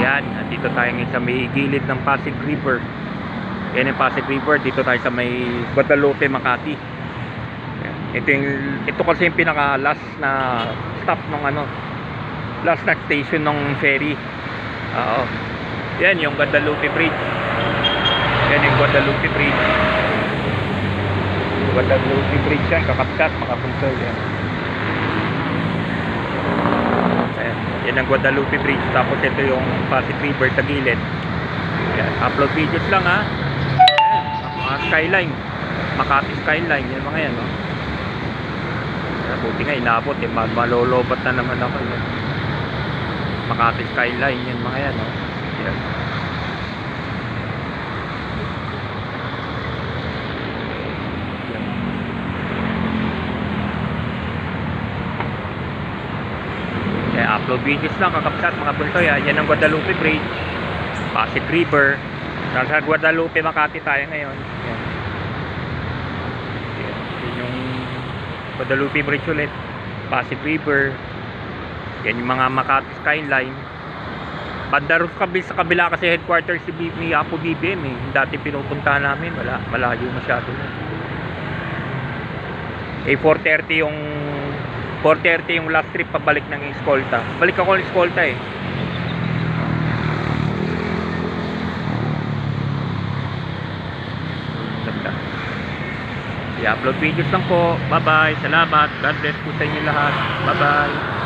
Yan, dito tayo ngayon sa may gilid ng Pasig River. Yan yung Pasig River, dito tayo sa may Guadalupe, Makati. Yan. Ito, yung, ito kasi yung pinaka last na stop ng ano, last na station ng ferry. Oo. Yan yung Guadalupe Bridge. Yan yung Guadalupe Bridge. Guadalupe Bridge yan, kakapsat, punsol yan. Yan ang Guadalupe Bridge. Tapos ito yung Pasig River sa gilid. Upload videos lang ha. Ayan. Mga skyline. Makati skyline. Yan mga yan. No? Kaya Buti nga inabot. Eh. Ma- Malolobat na naman ako. Yan. Makati skyline. Yan mga yan. No? Yan. Yan. Upload videos lang kakapsat mga puntoy ha. Yan ang Guadalupe Bridge. Pasig River. Nasa Guadalupe, Makati tayo ngayon. Yan. Yan. Yung Guadalupe Bridge ulit. Pasig River. Yan yung mga Makati skyline. Banda rin kabi sa kabila kasi headquarters si B- ni Apo BBM eh. Dati pinupunta namin, wala, malayo masyado na. Eh 4.30 yung 4.30 yung last trip pabalik ng Escolta. Balik ako ng Escolta eh. I-upload videos lang po. Bye-bye. Salamat. God bless po sa inyo lahat. Bye-bye.